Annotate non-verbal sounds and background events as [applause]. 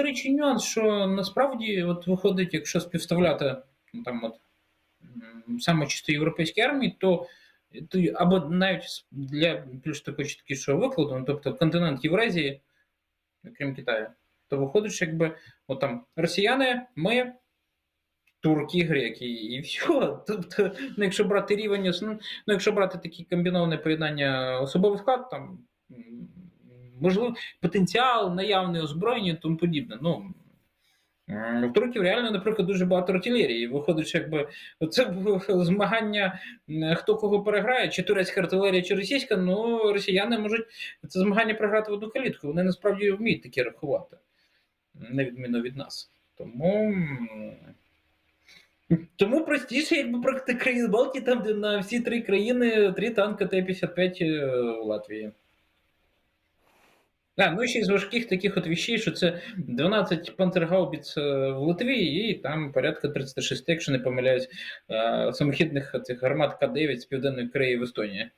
до речі, нюанс, що насправді, от виходить, якщо співставляти ну, там от саме чисто європейські армії, то, або навіть для більш такої чіткішого викладу, ну, тобто континент Євразії, крім Китаю, то виходить, що якби от там росіяни, ми, турки, греки, і все. [laughs] Тобто, ну, якщо брати рівень, ну, ну, якщо брати такі комбіноване поєднання особових склад, там можливо потенціал, наявне озброєння і тому подібне. Ну, в турків реально, наприклад, дуже багато артилерії. Виходить, що якби це змагання, хто кого переграє, чи турецька артилерія, чи російська, ну росіяни можуть це змагання програти в одну калітку. Вони насправді вміють таке рахувати, на відміну від нас. Тому. Тому простіше, якби проти країн Балтії, там, де на всі три країни три танка Т-55 е, в Латвії. А, ну ще із важких таких от вещей, що це 12 панцергаубіц е, в Литві і там порядка 36, якщо не помиляюсь, е, самохідних цих гармат К-9 з Південної Кореї в Естонії.